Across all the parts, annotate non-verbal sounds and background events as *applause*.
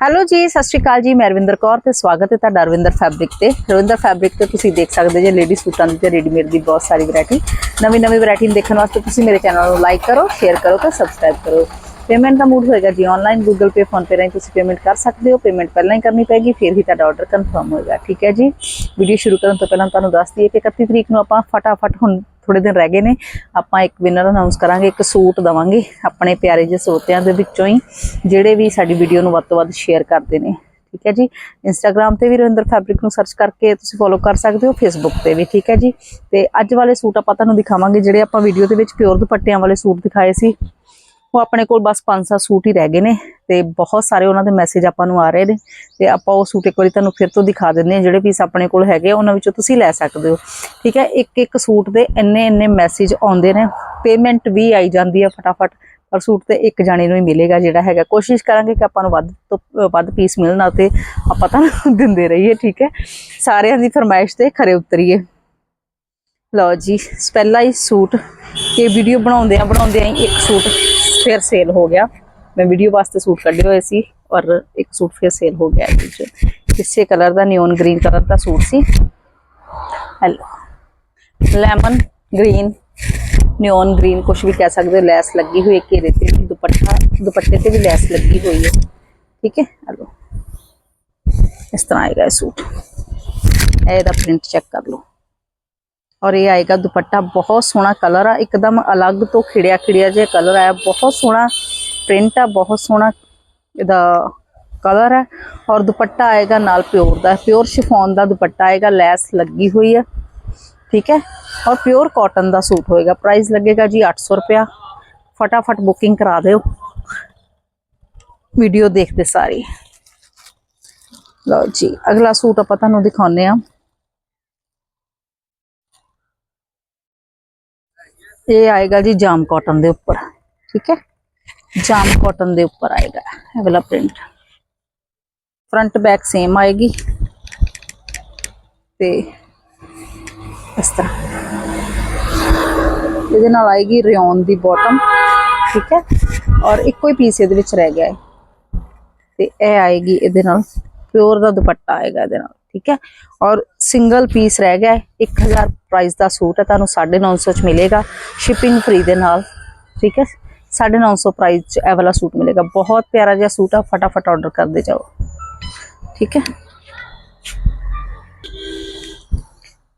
Hello ਜੀ, ਸਤਿ ਸ਼੍ਰੀ ਅਕਾਲ ਜੀ, ਮੈਂ ਰਵਿੰਦਰ ਕੌਰ ਤੇ ਸਵਾਗਤ ਹੈ ਤੁਹਾਡਾ ਰਵਿੰਦਰ ਫੈਬਰਿਕ ਤੇ। ਰਵਿੰਦਰ ਫੈਬਰਿਕ ਤੇ ਤੁਸੀਂ ਦੇਖ ਸਕਦੇ ਜੇ ਲੇਡੀ ਸੂਟਾਂ ਦੀ ਤੇ ਰੈਡੀਮੇਡ ਦੀ ਬਹੁਤ ਸਾਰੀ ਵੈਰਾਈਟੀ ਨਵੀਂ ਨਵੀਂ ਵੈਰਾਈਟੀ ਦੇਖਣ ਵਾਸਤੇ ਤੁਸੀਂ ਮੇਰੇ ਚੈਨਲ ਨੂੰ ਲਾਈਕ ਕਰੋ ਸ਼ੇਅਰ ਕਰੋ ਤੇ ਸਬਸਕ੍ਰਾਈਬ ਕਰੋ। ਪੇਮੈਂਟ ਦਾ ਮੂਡ ਹੋਏਗਾ ਜੀ ਆਨਲਾਈਨ ਗੂਗਲ ਪੇ ਫੋਨ ਪੇ ਰਾਹੀਂ ਤੁਸੀਂ ਪੇਮੈਂਟ ਕਰ ਸਕਦੇ ਹੋ। ਪੇਮੈਂਟ ਪਹਿਲਾਂ ਹੀ ਕਰਨੀ ਪੈਗੀ, ਫਿਰ ਹੀ ਤੁਹਾਡਾ ਆਰਡਰ ਕਨਫਰਮ ਹੋਏਗਾ। ਠੀਕ ਹੈ ਜੀ? ਵੀਡੀਓ ਸ਼ੁਰੂ ਕਰਨ ਤੋਂ ਪਹਿਲਾਂ ਤੁਹਾਨੂੰ ਦੱਸ ਦਈਏ ਕਿ 31 ਤਰੀਕ ਨੂੰ ਆਪਾਂ ਫਟਾਫਟ ਹੁਣ ਥੋੜੇ ਦਿਨ ਰਹਿ ਗਏ ਨੇ, ਆਪਾਂ ਇੱਕ ਵਿਨਰ ਅਨਾਉਂਸ ਕਰਾਂਗੇ, ਇੱਕ ਸੂਟ ਦਵਾਂਗੇ ਆਪਣੇ ਪਿਆਰੇ ਜਿਹੇ ਸਰੋਤਿਆਂ ਦੇ ਵਿੱਚੋਂ ਹੀ, ਜਿਹੜੇ ਵੀ ਸਾਡੀ ਵੀਡੀਓ ਨੂੰ ਵੱਧ ਤੋਂ ਵੱਧ ਸ਼ੇਅਰ ਕਰਦੇ ਨੇ। ਠੀਕ ਹੈ ਜੀ? ਇੰਸਟਾਗ੍ਰam ਤੇ ਵੀ ਰਵਿੰਦਰ ਫੈਬਰਿਕ ਨੂੰ ਸਰਚ ਕਰਕੇ ਤੁਸੀਂ ਫੋਲੋ ਕਰ ਸਕਦੇ ਹੋ ਫੇਸਬੁੱਕ ਤੇ ਵੀ, ਠੀਕ ਹੈ ਜੀ? ਤੇ ਅੱਜ ਵਾਲੇ ਸੂਟ ਆਪਾਂ ਤੁਹਾਨੂੰ ਦਿਖਾਵਾਂਗੇ, ਜਿਹੜੇ ਆਪਾਂ ਵੀਡੀਓ ਦੇ ਵਿੱਚ ਪਿਓਰ ਦੁਪੱਟਿਆਂ ਵਾਲੇ ਸੂਟ ਦਿਖਾਏ ਸੀ। ਉਹ ਆਪਣੇ ਕੋਲ ਬਸ 5-7 ਸੂਟ ਹੀ ਰਹਿ ਗਏ ਨੇ ਤੇ ਬਹੁਤ ਸਾਰੇ ਉਹਨਾਂ ਦੇ ਮੈਸੇਜ ਆਪਾਂ ਨੂੰ ਆ ਰਹੇ ਨੇ ਤੇ ਆਪਾਂ ਉਹ ਸੂਟ ਇੱਕ ਵਾਰੀ ਤੁਹਾਨੂੰ ਫਿਰ ਤੋਂ ਦਿਖਾ ਦਿੰਦੇ ਹਾਂ ਜਿਹੜੇ ਪੀਸ ਆਪਣੇ ਕੋਲ ਹੈਗੇ ਆ, ਉਹਨਾਂ ਵਿੱਚੋਂ ਤੁਸੀਂ ਲੈ ਸਕਦੇ ਹੋ। ਠੀਕ ਹੈ ਇੱਕ ਇੱਕ ਸੂਟ ਦੇ ਇੰਨੇ ਇੰਨੇ ਮੈਸੇਜ ਆਉਂਦੇ ਨੇ ਪੇਮੈਂਟ ਵੀ ਆਈ ਜਾਂਦੀ ਹੈ ਫਟਾਫਟ ਪਰ ਸੂਟ ਤੇ ਇੱਕ ਜਾਣੇ ਨੂੰ ਹੀ ਮਿਲੇਗਾ ਜਿਹੜਾ ਹੈਗਾ। ਕੋਸ਼ਿਸ਼ ਕਰਾਂਗੇ ਕਿ ਆਪਾਂ ਨੂੰ ਵੱਧ ਤੋਂ ਵੱਧ ਪੀਸ ਮਿਲਣਾ ਅਤੇ ਆਪਾਂ ਤੁਹਾਨੂੰ *laughs* ਦਿੰਦੇ ਰਹੀਏ ਠੀਕ ਹੈ। ਸਾਰਿਆਂ ਦੀ ਫਰਮਾਇਸ਼ ਤੇ ਖਰੇ ਉਤਰੀਏ। ਲਓ ਜੀ ਪਹਿਲਾ ਹੀ ਸੂਟ ਇਹ ਵੀਡੀਓ ਬਣਾਉਂਦੇ ਆ ਬਣਾਉਂਦੇ ਆ ਹੀ ਇੱਕ ਸੂਟ ਫਿਰ ਸੇਲ ਹੋ ਗਿਆ ਮੈਂ ਵੀਡੀਓ ਵਾਸਤੇ ਸੂਟ ਕੱਢੇ ਹੋਏ ਸੀ ਔਰ ਇੱਕ ਸੂਟ ਫਿਰ ਸੇਲ ਹੋ ਗਿਆ ਇਹਦੇ ਵਿੱਚ ਇਸੇ ਕਲਰ ਦਾ ਨਿਓਨ ਗ੍ਰੀਨ ਕਲਰ ਦਾ ਸੂਟ ਸੀ yellow lemon green neon green ਕੁਝ ਵੀ ਕਹਿ ਸਕਦੇ ਹੋ ਲੈਸ ਲੱਗੀ ਹੋਈ ਹੈ ਘੇਰੇ ਤੇ ਵੀ ਦੁਪੱਟਾ ਦੁਪੱਟੇ ਤੇ ਵੀ ਲੈਸ ਲੱਗੀ ਹੋਈ ਹੈ ਠੀਕ ਹੈ ਹੈਲੋ ਇਸ ਤਰ੍ਹਾਂ ਆਏਗਾ ਇਹ ਸੂਟ ਇਹ ਇਹਦਾ ਪ੍ਰਿੰਟ ਚੈੱਕ ਕਰ ਲਓ ਔਰ ਇਹ ਆਏਗਾ ਦੁਪੱਟਾ, ਬਹੁਤ ਸੋਹਣਾ ਕਲਰ ਆ, ਇੱਕਦਮ ਅਲੱਗ ਤੋਂ ਖਿੜਿਆ ਖਿੜਿਆ ਜਿਹਾ ਕਲਰ ਆਇਆ ਬਹੁਤ ਸੋਹਣਾ ਪ੍ਰਿੰਟ ਆ, ਬਹੁਤ ਸੋਹਣਾ ਇਹਦਾ ਕਲਰ ਹੈ ਔਰ ਦੁਪੱਟਾ ਆਏਗਾ ਨਾਲ ਪਿਓਰ ਦਾ ਪਿਓਰ ਸ਼ਿਫੋਨ ਦਾ ਦੁਪੱਟਾ ਆਏਗਾ, ਲੈਸ ਲੱਗੀ ਹੋਈ ਹੈ ਠੀਕ ਹੈ? ਔਰ ਪਿਓਰ ਕਾਟਨ ਦਾ ਸੂਟ ਹੋਏਗਾ ਪ੍ਰਾਈਸ ਲੱਗੇਗਾ ਜੀ 800 ਰੁਪਿਆ ਫਟਾਫਟ ਬੁਕਿੰਗ ਕਰਾ ਦਿਓ। ਵੀਡੀਓ ਦੇਖਦੇ ਸਾਰੇ। ਲਓ ਜੀ, ਅਗਲਾ ਸੂਟ ਆਪਾਂ ਤੁਹਾਨੂੰ ਦਿਖਾਉਂਦੇ ਆ ਇਹ ਆਏਗਾ ਜੀ ਜਾਮ ਕਾਟਨ ਦੇ ਉੱਪਰ, ਠੀਕ ਹੈ? ਜਾਮ ਕਾਟਨ ਦੇ ਉੱਪਰ ਆਏਗਾ, ਇਹ ਵਾਲਾ ਪ੍ਰਿੰਟ ਫਰੰਟ ਬੈਕ ਸੇਮ ਆਏਗੀ। ਤੇ ਇਸ ਤਰ੍ਹਾਂ। ਇਹਦੇ ਨਾਲ ਆਏਗੀ ਰਿਓਨ ਦੀ ਬਾਟਮ ਠੀਕ ਹੈ? ਔਰ ਇੱਕੋ ਹੀ ਪੀਸ ਇਹਦੇ ਵਿੱਚ ਰਹਿ ਗਿਆ ਹੈ ਤੇ ਇਹ ਆਏਗੀ ਇਹਦੇ ਨਾਲ ਪਿਓਰ ਦਾ ਦੁਪੱਟਾ ਆਏਗਾ ਇਹਦੇ ਨਾਲ ਠੀਕ ਹੈ ਔਰ ਸਿੰਗਲ ਪੀਸ ਰਹਿ ਗਿਆ ਹੈ 1000 ਪ੍ਰਾਈਸ ਦਾ ਸੂਟ ਹੈ ਤੁਹਾਨੂੰ 950 ਚ ਮਿਲੇਗਾ ਸ਼ਿਪਿੰਗ ਫ੍ਰੀ ਦੇ ਨਾਲ ਠੀਕ ਹੈ 950 ਪ੍ਰਾਈਸ ਚ ਇਹ ਵਾਲਾ ਸੂਟ ਮਿਲੇਗਾ ਬਹੁਤ ਪਿਆਰਾ ਜਿਹਾ ਸੂਟ ਆ ਫਟਾਫਟ ਆਰਡਰ ਕਰਦੇ ਜਾਓ ਠੀਕ ਹੈ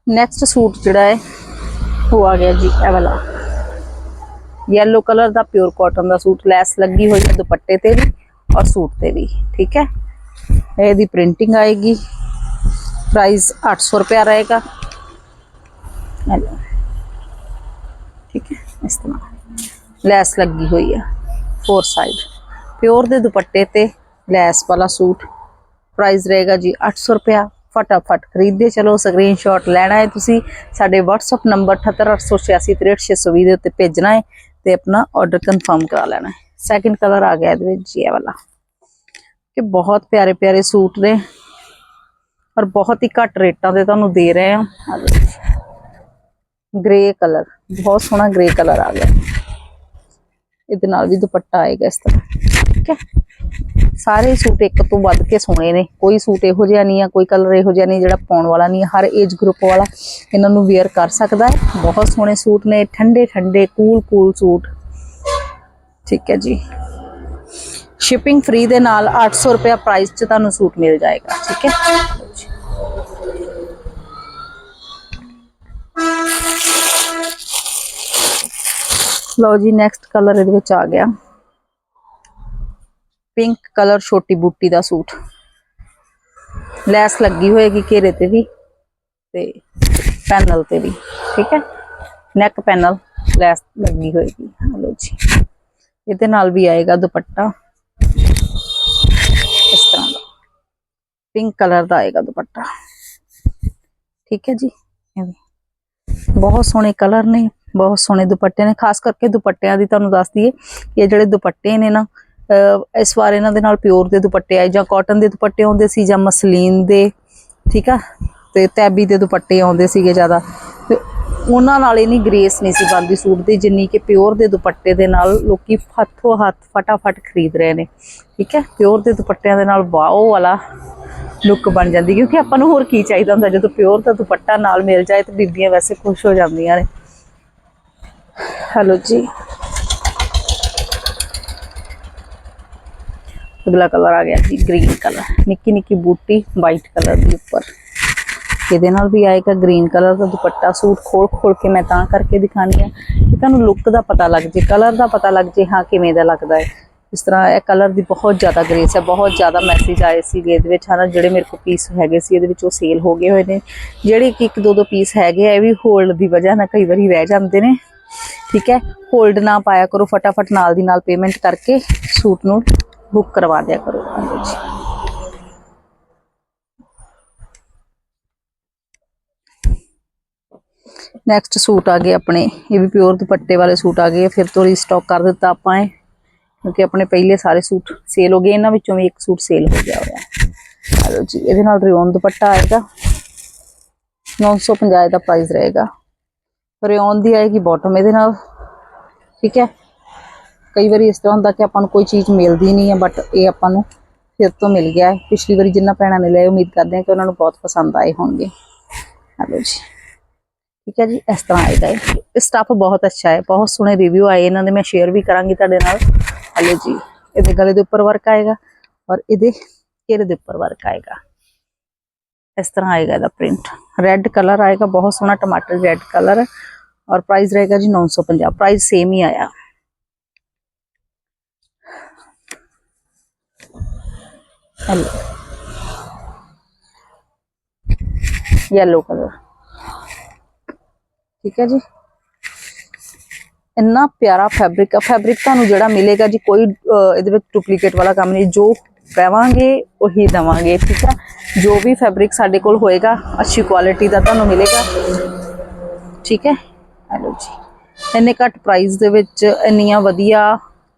ਨੈਕਸਟ ਸੂਟ ਜਿਹੜਾ ਹੈ ਉਹ ਆ ਗਿਆ ਜੀ ਇਹ ਵਾਲਾ ਯੈਲੋ ਕਲਰ ਦਾ ਪਿਓਰ ਕਾਟਨ ਦਾ ਸੂਟ ਲੈਸ ਲੱਗੀ ਹੋਈ ਹੈ ਦੁਪੱਟੇ ਤੇ ਵੀ ਔਰ ਸੂਟ ਤੇ ਵੀ ਠੀਕ ਹੈ ਇਹਦੀ ਪ੍ਰਿੰਟਿੰਗ ਆਏਗੀ। ਪ੍ਰਾਈਸ 800 ਰੁਪਿਆ ਰਹੇਗਾ। ਇਹ ਲਓ। ਠੀਕ ਹੈ, ਇਸ ਤਰ੍ਹਾਂ। ਲੈਸ ਲੱਗੀ ਹੋਈ ਹੈ ਫੋਰ ਸਾਈਡ ਪਿਓਰ ਦੇ ਦੁਪੱਟੇ ਤੇ ਲੈਸ ਵਾਲਾ ਸੂਟ। ਪ੍ਰਾਈਸ ਰਹੇਗਾ ਜੀ 800 ਰੁਪਿਆ ਫਟਾਫਟ ਖਰੀਦਦੇ ਚਲੋ ਸਕਰੀਨਸ਼ਾਟ ਲੈਣਾ ਹੈ ਤੁਸੀਂ। ਸਾਡੇ WhatsApp ਨੰਬਰ 7886863620 ਦੇ ਉੱਤੇ ਭੇਜਣਾ ਹੈ ਤੇ ਆਪਣਾ ਆਰਡਰ ਕਨਫਰਮ ਕਰਾ ਲੈਣਾ ਹੈ। ਸੈਕਿੰਡ ਕਲਰ ਆ ਗਿਆ ਇਹਦੇ ਵਿੱਚ ਜੀ ਇਹ ਵਾਲਾ। ਕਿ ਬਹੁਤ ਪਿਆਰੇ ਪਿਆਰੇ ਸੂਟ ਨੇ ਔਰ ਬਹੁਤ ਹੀ ਘੱਟ ਰੇਟਾਂ ਤੇ ਤੁਹਾਨੂੰ ਦੇ ਰਹੇ ਹਾਂ। ਗ੍ਰੇ ਕਲਰ ਬਹੁਤ ਸੋਹਣਾ ਗ੍ਰੇ ਕਲਰ ਆ ਗਿਆ। ਇਹਦੇ ਨਾਲ ਵੀ ਦੁਪੱਟਾ ਆਏਗਾ ਇਸ ਤਰ੍ਹਾਂ, ਠੀਕ ਹੈ? ਸਾਰੇ ਸੂਟ ਇੱਕ ਤੋਂ ਵੱਧ ਕੇ ਸੋਹਣੇ ਨੇ। ਕੋਈ ਸੂਟ ਇਹੋ ਜਿਹਾ ਨਹੀਂ ਆ, ਕੋਈ ਕਲਰ ਇਹੋ ਜਿਹਾ ਨਹੀਂ ਜਿਹੜਾ ਪਾਉਣ ਵਾਲਾ ਨਹੀਂ ਹਰ ਏਜ ਗਰੁੱਪ ਵਾਲਾ ਇਹਨਾਂ ਨੂੰ ਵੇਅਰ ਕਰ ਸਕਦਾ ਹੈ। ਬਹੁਤ ਸੋਹਣੇ ਸੂਟ ਨੇ ਠੰਡੇ ਠੰਡੇ ਕੂਲ ਕੂਲ ਸੂਟ। ਠੀਕ ਹੈ ਜੀ। ਸ਼ਿਪਿੰਗ ਫ੍ਰੀ ਦੇ ਨਾਲ 800 ਰੁਪਏ ਪ੍ਰਾਈਸ 'ਚ ਤੁਹਾਨੂੰ ਸੂਟ ਮਿਲ ਜਾਏਗਾ, ਠੀਕ ਹੈ? ਲਓ ਜੀ ਨੈਕਸਟ ਕਲਰ ਇਹਦੇ ਵਿੱਚ ਆ ਗਿਆ। ਪਿੰਕ ਕਲਰ ਛੋਟੀ ਬੂਟੀ ਦਾ ਸੂਟ। ਲੈਸ ਲੱਗੀ ਹੋਏਗੀ ਘੇਰੇ ਤੇ ਵੀ ਤੇ ਪੈਨਲ ਤੇ ਵੀ, ਠੀਕ ਹੈ? ਨੈਕ ਪੈਨਲ, ਲੈਸ ਲੱਗੀ ਹੋਏਗੀ। ਹਲੋ ਜੀ, ਇਹਦੇ ਨਾਲ ਵੀ ਆਏਗਾ ਦੁਪੱਟਾ ਇਸ ਤਰ੍ਹਾਂ ਦਾ ਪਿੰਕ ਕਲਰ ਦਾ ਆਏਗਾ ਦੁਪੱਟਾ। ਠੀਕ ਹੈ ਜੀ? ਇਹ ਬਹੁਤ ਸੋਹਣੇ ਕਲਰ ਨੇ, ਬਹੁਤ ਸੋਹਣੇ ਦੁਪੱਟੇ ਨੇ। ਖਾਸ ਕਰਕੇ ਦੁਪੱਟਿਆਂ ਦੀ ਤੁਹਾਨੂੰ ਦੱਸ ਦਈਏ ਕਿ ਇਹ ਜਿਹੜੇ ਦੁਪੱਟੇ ਨੇ ਨਾ, ਅਹ ਇਸ ਵਾਰ ਇਹਨਾਂ ਦੇ ਨਾਲ ਪਿਓਰ ਦੇ ਦੁਪੱਟੇ ਆਏ ਜਾਂ ਕਾਟਨ ਦੇ ਦੁਪੱਟੇ ਆਉਂਦੇ ਸੀ ਜਾਂ ਮਸਲੀਨ ਦੇ, ਠੀਕ ਆ? ਤੇ ਤੈਬੀ ਦੇ ਦੁਪੱਟੇ ਆਉਂਦੇ ਸੀਗੇ ਜ਼ਿਆਦਾ। ਉਹਨਾਂ ਨਾਲ ਇਨੀ ਗ੍ਰੇਸ ਨਹੀਂ ਸੀ ਬਣਦੀ ਸੂਟ ਦੀ, ਜਿੰਨੀ ਕਿ ਪਿਓਰ ਦੇ ਦੁਪੱਟੇ ਦੇ ਨਾਲ ਲੋਕੀ ਹੱਥੋਂ ਹੱਥ ਫਟਾਫਟ ਖਰੀਦ ਰਹੇ ਨੇ। ਠੀਕ ਹੈ? ਪਿਓਰ ਦੇ ਦੁਪੱਟਿਆਂ ਦੇ ਨਾਲ ਵਾਓ ਵਾਲਾ ਲੁੱਕ ਬਣ ਜਾਂਦੀ, ਕਿਉਂਕਿ ਆਪਾਂ ਨੂੰ ਹੋਰ ਕੀ ਚਾਹੀਦਾ ਹੁੰਦਾ? ਜਦੋਂ ਪਿਓਰ ਦਾ ਦੁਪੱਟਾ ਨਾਲ ਮਿਲ ਜਾਏ ਤਾਂ ਬੀਬੀਆਂ ਵੈਸੇ ਖੁਸ਼ ਹੋ ਜਾਂਦੀਆਂ ਨੇ। ਹੈਲੋ ਜੀ। ਅਗਲਾ ਕਲਰ ਆ ਗਿਆ ਜੀ ਗ੍ਰੀਨ ਕਲਰ ਨਿੱਕੀ ਨਿੱਕੀ ਬੂਟੀ ਵਾਈਟ ਕਲਰ ਦੇ ਉੱਪਰ। ਇਹਦੇ ਨਾਲ ਵੀ ਆਏਗਾ ਗ੍ਰੀਨ ਕਲਰ ਦਾ ਦੁਪੱਟਾ ਸੂਟ ਖੋਲ ਖੋਲ ਕੇ ਮੈਂ ਤਾਂ ਕਰਕੇ ਦਿਖਾਣੀ ਆ ਕਿ ਤੁਹਾਨੂੰ ਲੁੱਕ ਦਾ ਪਤਾ ਲੱਗ ਜੇ ਕਲਰ ਦਾ ਪਤਾ ਲੱਗ ਜੇ, ਹਾਂ ਕਿਵੇਂ ਦਾ ਲੱਗਦਾ ਹੈ। ਇਸ ਤਰ੍ਹਾਂ ਇਹ ਕਲਰ ਦੀ ਬਹੁਤ ਜ਼ਿਆਦਾ ਗ੍ਰੇਸ ਹੈ, ਬਹੁਤ ਜ਼ਿਆਦਾ ਮੈਸੇਜ ਆਏ ਸੀਗੇ ਇਹਦੇ ਵਿੱਚ, ਹਨਾ, ਜਿਹੜੇ ਮੇਰੇ ਕੋਲ ਪੀਸ ਹੈਗੇ ਸੀ, ਇਹਦੇ ਵਿੱਚ ਉਹ ਸੇਲ ਹੋ ਗਏ ਹੋਏ ਨੇ। ਜਿਹੜੇ ਇੱਕ ਇੱਕ ਦੋ ਦੋ ਪੀਸ ਹੈਗੇ ਆ, ਇਹ ਵੀ ਹੋਲਡ ਦੀ ਵਜ੍ਹਾ ਨਾਲ ਕਈ ਵਾਰੀ ਰਹਿ ਜਾਂਦੇ ਨੇ। ਠੀਕ ਹੈ ਹੋਲਡ ਨਾ ਪਾਇਆ ਕਰੋ, ਫਟਾਫਟ ਨਾਲ ਦੀ ਨਾਲ ਪੇਮੈਂਟ ਕਰਕੇ ਸੂਟ ਨੂੰ ਬੁੱਕ ਕਰਵਾ ਦਿਆ ਕਰੋ ਹਾਂਜੀ ਜੀ ਨੈਕਸਟ ਸੂਟ ਆ ਗਏ ਆਪਣੇ। ਇਹ ਵੀ ਪਿਓਰ ਦੁਪੱਟੇ ਵਾਲੇ ਸੂਟ ਆ ਗਏ। ਫਿਰ ਤੋਂ ਰੀਸਟਾਕ ਕਰ ਦਿੱਤਾ ਆਪਾਂ ਇਹ, ਕਿਉਂਕਿ ਆਪਣੇ ਪਹਿਲੇ ਸਾਰੇ ਸੂਟ ਸੇਲ ਹੋ ਗਏ। ਇਹਨਾਂ ਵਿੱਚੋਂ ਵੀ ਇੱਕ ਸੂਟ ਸੇਲ ਹੋ ਗਿਆ ਹੋਇਆ। ਚਲੋ ਜੀ, ਇਹਦੇ ਨਾਲ ਰਿਓਨ ਦੁਪੱਟਾ ਆਏਗਾ। 950 ਦਾ ਪ੍ਰਾਈਸ ਰਹੇਗਾ। ਰਿਓਨ ਦੀ ਆਏਗੀ ਬਾਟਮ ਇਹਦੇ ਨਾਲ। ਠੀਕ ਹੈ? ਕਈ ਵਾਰੀ ਇਸ ਤਰ੍ਹਾਂ ਹੁੰਦਾ ਕਿ ਆਪਾਂ ਨੂੰ ਕੋਈ ਚੀਜ਼ ਮਿਲਦੀ ਨਹੀਂ ਹੈ ਬਟ ਇਹ ਆਪਾਂ ਨੂੰ ਫਿਰ ਤੋਂ ਮਿਲ ਗਿਆ ਹੈ। ਪਿਛਲੀ ਵਾਰੀ ਜਿੰਨਾ ਭੈਣਾਂ ਨੇ ਲਏ ਉਮੀਦ ਕਰਦੇ ਹਾਂ ਕਿ ਉਹਨਾਂ ਨੂੰ ਬਹੁਤ ਪਸੰਦ ਆਏ ਹੋਣਗੇ। ਹਲੋ ਜੀ। ਠੀਕ ਹੈ ਜੀ ਇਸ ਤਰ੍ਹਾਂ ਆਏਗਾ ਇਹ ਸਟੱਫ ਬਹੁਤ ਅੱਛਾ ਹੈ ਬਹੁਤ ਸੋਹਣੇ ਰਿਵਿਊ ਆਏ ਇਹਨਾਂ ਦੇ ਮੈਂ ਸ਼ੇਅਰ ਵੀ ਕਰਾਂਗੀ ਤੁਹਾਡੇ ਨਾਲ ਹਲੋ ਜੀ ਇਹਦੇ ਗਲੇ ਦੇ ਉੱਪਰ ਵਰਕ ਆਏਗਾ ਔਰ ਇਹਦੇ ਘੇਰੇ ਦੇ ਉੱਪਰ ਵਰਕ ਆਏਗਾ ਇਸ ਤਰ੍ਹਾਂ ਆਏਗਾ ਇਹਦਾ ਪ੍ਰਿੰਟ ਰੈੱਡ ਕਲਰ ਆਏਗਾ ਬਹੁਤ ਸੋਹਣਾ ਟਮਾਟਰ ਰੈੱਡ ਕਲਰ ਔਰ ਪ੍ਰਾਈਸ ਰਹੇਗਾ ਜੀ 950 ਪ੍ਰਾਈਸ ਸੇਮ ਹੀ ਆਇਆ हेलो येलो कलर ਠੀਕ ਹੈ ਜੀ। ਇੰਨਾ ਪਿਆਰਾ ਫੈਬਰਿਕ ਆ। ਫੈਬਰਿਕ ਤੁਹਾਨੂੰ ਜਿਹੜਾ ਮਿਲੇਗਾ ਜੀ, ਕੋਈ ਇਹਦੇ ਵਿੱਚ ਡੁਪਲੀਕੇਟ ਵਾਲਾ ਕੰਮ ਨਹੀਂ। ਜੋ ਕਰਾਵਾਂਗੇ ਉਹੀ ਦਵਾਂਗੇ, ਠੀਕ ਆ ਜੋ ਵੀ ਫੈਬਰਿਕ ਸਾਡੇ ਕੋਲ ਹੋਏਗਾ, ਅੱਛੀ ਕੁਆਲਿਟੀ ਦਾ ਤੁਹਾਨੂੰ ਮਿਲੇਗਾ। ਠੀਕ ਹੈ। ਹੈਲੋ ਜੀ। ਇੰਨੇ ਘੱਟ ਪ੍ਰਾਈਸ ਦੇ ਵਿੱਚ ਇੰਨੀਆਂ ਵਧੀਆ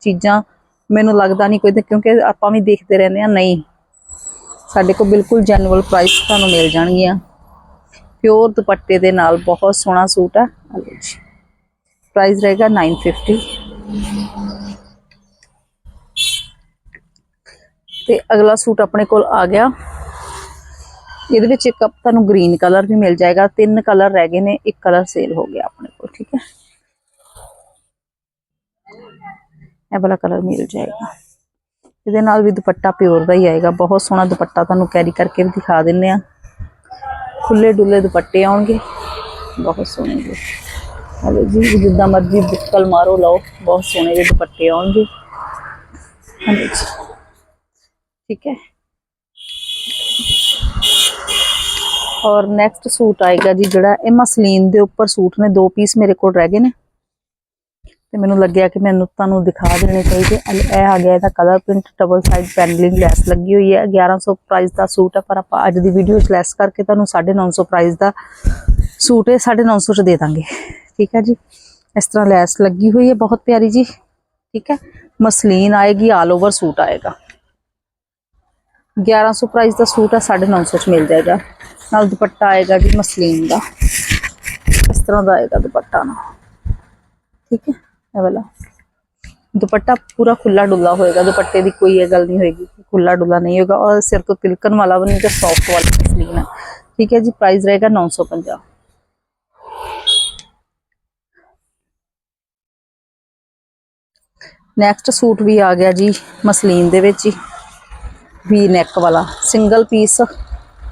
ਚੀਜ਼ਾਂ ਮੈਨੂੰ ਲੱਗਦਾ ਨਹੀਂ ਕੋਈ ਤੇ, ਕਿਉਂਕਿ ਆਪਾਂ ਵੀ ਦੇਖਦੇ ਰਹਿੰਦੇ ਆ ਨਹੀਂ। ਸਾਡੇ ਕੋਲ ਬਿਲਕੁਲ ਜੈਨੂਅਲ ਪ੍ਰਾਈਸ ਤੁਹਾਨੂੰ ਮਿਲ ਜਾਣਗੀਆਂ। ਪਿਓਰ ਦੁਪੱਟੇ ਦੇ ਨਾਲ ਬਹੁਤ ਸੋਹਣਾ ਸੂਟ ਆ। ਹਲੋ ਜੀ ਪ੍ਰਾਈਸ ਰਹੇਗਾ 950 ਤੇ ਅਗਲਾ ਸੂਟ ਆਪਣੇ ਕੋਲ ਆ ਗਿਆ। ਇਹਦੇ ਵਿੱਚ ਇੱਕ ਤੁਹਾਨੂੰ ਗ੍ਰੀਨ ਕਲਰ ਵੀ ਮਿਲ ਜਾਏਗਾ। ਤਿੰਨ ਕਲਰ ਰਹਿ ਗਏ ਨੇ। ਇੱਕ ਕਲਰ ਸੇਲ ਹੋ ਗਿਆ ਆਪਣੇ ਕੋਲ, ਠੀਕ ਹੈ। ਇਹ ਵਾਲਾ ਕਲਰ ਮਿਲ ਜਾਏਗਾ। ਇਹਦੇ ਨਾਲ ਵੀ ਦੁਪੱਟਾ ਪਿਓਰ ਦਾ ਹੀ ਆਏਗਾ। ਬਹੁਤ ਸੋਹਣਾ ਦੁਪੱਟਾ ਤੁਹਾਨੂੰ ਕੈਰੀ ਕਰਕੇ ਵੀ ਦਿਖਾ ਦਿੰਨੇ ਆ। ਖੁੱਲੇ ਡੁੱਲੇ ਦੁਪੱਟੇ ਆਉਣਗੇ। ਬਹੁਤ ਸੋਹਣੇ ਜੀ ਹਲੋ ਜੀ, ਜਿੱਦਾਂ ਮਰਜ਼ੀ ਬੁੱਕਲ ਮਾਰੋ, ਲਓ। ਬਹੁਤ ਸੋਹਣੇ ਜਿਹੇ ਦੁਪੱਟੇ ਆਉਣਗੇ। ਹਲੋ ਜੀ। ਠੀਕ ਹੈ। ਔਰ ਨੈਕਸਟ ਸੂਟ ਆਏਗਾ ਜੀ, ਜਿਹੜਾ ਇਹ ਮਸਲੀਨ ਦੇ ਉੱਪਰ ਸੂਟ ਨੇ, ਦੋ ਪੀਸ ਮੇਰੇ ਕੋਲ ਰਹਿ ਗਏ ਨੇ। ਤੇ ਮੈਨੂੰ ਲੱਗਿਆ ਕਿ ਮੈਨੂੰ ਤੁਹਾਨੂੰ ਦਿਖਾ ਦੇਣੇ ਚਾਹੀਦੇ ਇਹ ਆ ਗਿਆ ਇਹਦਾ colour print double side panelling lace ਲੱਗੀ ਹੋਈ ਹੈ। 1100 ਪ੍ਰਾਈਸ ਦਾ ਸੂਟ ਹੈ ਪਰ ਆਪਾਂ ਅੱਜ ਦੀ ਵੀਡੀਓ ਵਿੱਚ ਲੈਸ ਕਰਕੇ ਤੁਹਾਨੂੰ 950 ਪ੍ਰਾਈਸ ਦਾ ਸੂਟ ਹੈ 950 ਚ ਦੇ ਦਾਂਗੇ। ਠੀਕ ਹੈ ਜੀ? ਇਸ ਤਰ੍ਹਾਂ ਲੈਸ ਲੱਗੀ ਹੋਈ ਹੈ, ਬਹੁਤ ਪਿਆਰੀ ਜੀ। ਠੀਕ ਹੈ? ਮਸਲੀਨ ਆਏਗੀ ਆਲ ਓਵਰ ਸੂਟ ਆਏਗਾ। 1100 ਪ੍ਰਾਈਸ ਦਾ ਸੂਟ ਹੈ 950 ਚ ਮਿਲ ਜਾਏਗਾ। ਨਾਲ ਦੁਪੱਟਾ ਆਏਗਾ ਜੀ ਮਸਲੀਨ ਦਾ। ਇਸ ਤਰ੍ਹਾਂ ਦਾ ਆਏਗਾ ਦੁਪੱਟਾ ਨਾ ਠੀਕ ਹੈ? ਇਹ ਵਾਲਾ। ਦੁਪੱਟਾ ਪੂਰਾ ਖੁੱਲਾ ਡੁੱਲਾ ਹੋਏਗਾ, ਦੁਪੱਟੇ ਦੀ ਕੋਈ ਇਹ ਗੱਲ ਨਹੀਂ ਹੋਏਗੀ ਕਿ ਖੁੱਲਾ ਡੁੱਲਾ ਨਹੀਂ ਹੋਏਗਾ ਔਰ ਸਿਰ ਤੋਂ ਤਿਲਕਣ ਵਾਲਾ ਵੀ ਨਹੀਂ ਤੇ ਸੌਫਟ ਵਾਲਾ ਮਸਲੀਨ ਹੈ ਠੀਕ ਹੈ ਜੀ ਪ੍ਰਾਈਸ ਰਹੇਗਾ 950 ਨੈਕਸਟ ਸੂਟ ਵੀ ਆ ਗਿਆ ਜੀ, ਮਸਲੀਨ ਦੇ ਵਿੱਚ ਹੀ। ਵੀ ਨੈਕ ਵਾਲਾ ਸਿੰਗਲ ਪੀਸ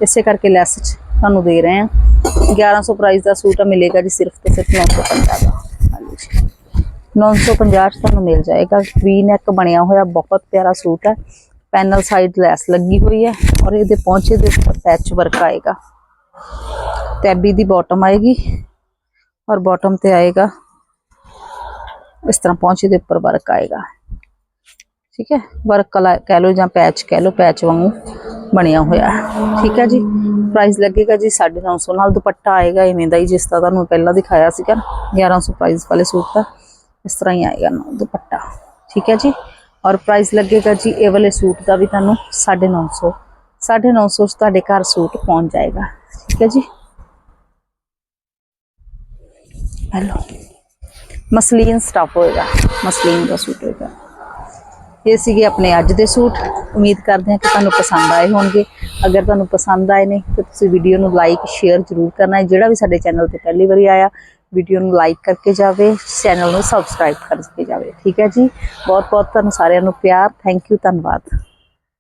ਇਸੇ ਕਰਕੇ ਲੈਸ ਚ ਤੁਹਾਨੂੰ ਦੇ ਰਹੇ ਆ 1100 ਪ੍ਰਾਈਸ ਦਾ ਸੂਟ ਆ, ਮਿਲੇਗਾ ਜੀ ਸਿਰਫ ਤੇ ਸਿਰਫ 950 ਦਾ। ਹਾਂਜੀ। 950 ਚ ਤੁਹਾਨੂੰ ਮਿਲ ਜਾਏਗਾ ਵੀ ਨੈਕ ਬਣਿਆ ਹੋਇਆ ਬਹੁਤ ਪਿਆਰਾ ਸੂਟ ਹੈ ਪੈਨਲ ਸਾਈਡ ਲੈਸ ਲੱਗੀ ਹੋਈ ਹੈ ਔਰ ਇਹਦੇ ਪਹੁੰਚੇ ਦੇ ਉੱਪਰ ਪੈਚ ਵਰਕ ਆਏਗਾ ਟੈਬੀ ਦੀ ਬਾਟਮ ਆਏਗੀ ਔਰ ਬਾਟਮ ਤੇ ਆਏਗਾ ਇਸ ਤਰ੍ਹਾਂ ਪਹੁੰਚੇ ਦੇ ਉੱਪਰ ਵਰਕ ਆਏਗਾ ਠੀਕ ਹੈ ਵਰਕ ਕਲਾ ਕਹਿ ਲਓ ਜਾਂ ਪੈਚ ਕਹਿ ਲਓ ਪੈਚ ਵਾਂਗੂ ਬਣਿਆ ਹੋਇਆ ਹੈ। ਠੀਕ ਹੈ ਜੀ ਪ੍ਰਾਈਸ ਲੱਗੇਗਾ ਜੀ 950 ਨਾਲ ਦੁਪੱਟਾ ਆਏਗਾ ਇਵੇਂ ਦਾ ਹੀ ਜਿਸ ਦਾ ਤੁਹਾਨੂੰ ਪਹਿਲਾਂ ਦਿਖਾਇਆ ਸੀਗਾ 1100 ਪ੍ਰਾਈਸ ਵਾਲੇ ਸੂਟ ਦਾ ਇਸ ਤਰ੍ਹਾਂ ਹੀ ਆਏਗਾ ਨਾ ਦੁਪੱਟਾ ਠੀਕ ਹੈ ਜੀ ਔਰ ਪ੍ਰਾਈਸ ਲੱਗੇਗਾ ਜੀ ਇਹ ਵਾਲੇ ਸੂਟ ਦਾ ਵੀ ਤੁਹਾਨੂੰ 950 950 ਚ ਤੁਹਾਡੇ ਘਰ ਸੂਟ ਪਹੁੰਚ ਜਾਏਗਾ ਠੀਕ ਹੈ ਜੀ ਹੈਲੋ ਮਸਲੀਨ ਸਟਫ ਹੋਏਗਾ ਮਸਲੀਨ ਦਾ ਸੂਟ ਹੋਏਗਾ ਇਹ ਸੀਗੇ ਆਪਣੇ ਅੱਜ ਦੇ ਸੂਟ ਉਮੀਦ ਕਰਦੇ ਹਾਂ ਕਿ ਤੁਹਾਨੂੰ ਪਸੰਦ ਆਏ ਹੋਣਗੇ ਅਗਰ ਤੁਹਾਨੂੰ ਪਸੰਦ ਆਏ ਨੇ ਤਾਂ ਤੁਸੀਂ ਵੀਡੀਓ ਨੂੰ ਲਾਈਕ ਸ਼ੇਅਰ ਜ਼ਰੂਰ ਕਰਨਾ ਹੈ ਜਿਹੜਾ ਵੀ ਸਾਡੇ ਚੈਨਲ ਤੇ ਪਹਿਲੀ ਵਾਰੀ ਆਇਆ ਵੀਡੀਓ ਨੂੰ ਲਾਈਕ ਕਰਕੇ ਜਾਵੇ, ਚੈਨਲ ਨੂੰ ਸਬਸਕ੍ਰਾਈਬ ਕਰਕੇ ਜਾਵੇ। ਠੀਕ ਹੈ ਜੀ? ਬਹੁਤ ਬਹੁਤ ਤੁਹਾਨੂੰ ਸਾਰਿਆਂ ਨੂੰ ਪਿਆਰ। ਥੈਂਕ ਯੂ ਧੰਨਵਾਦ।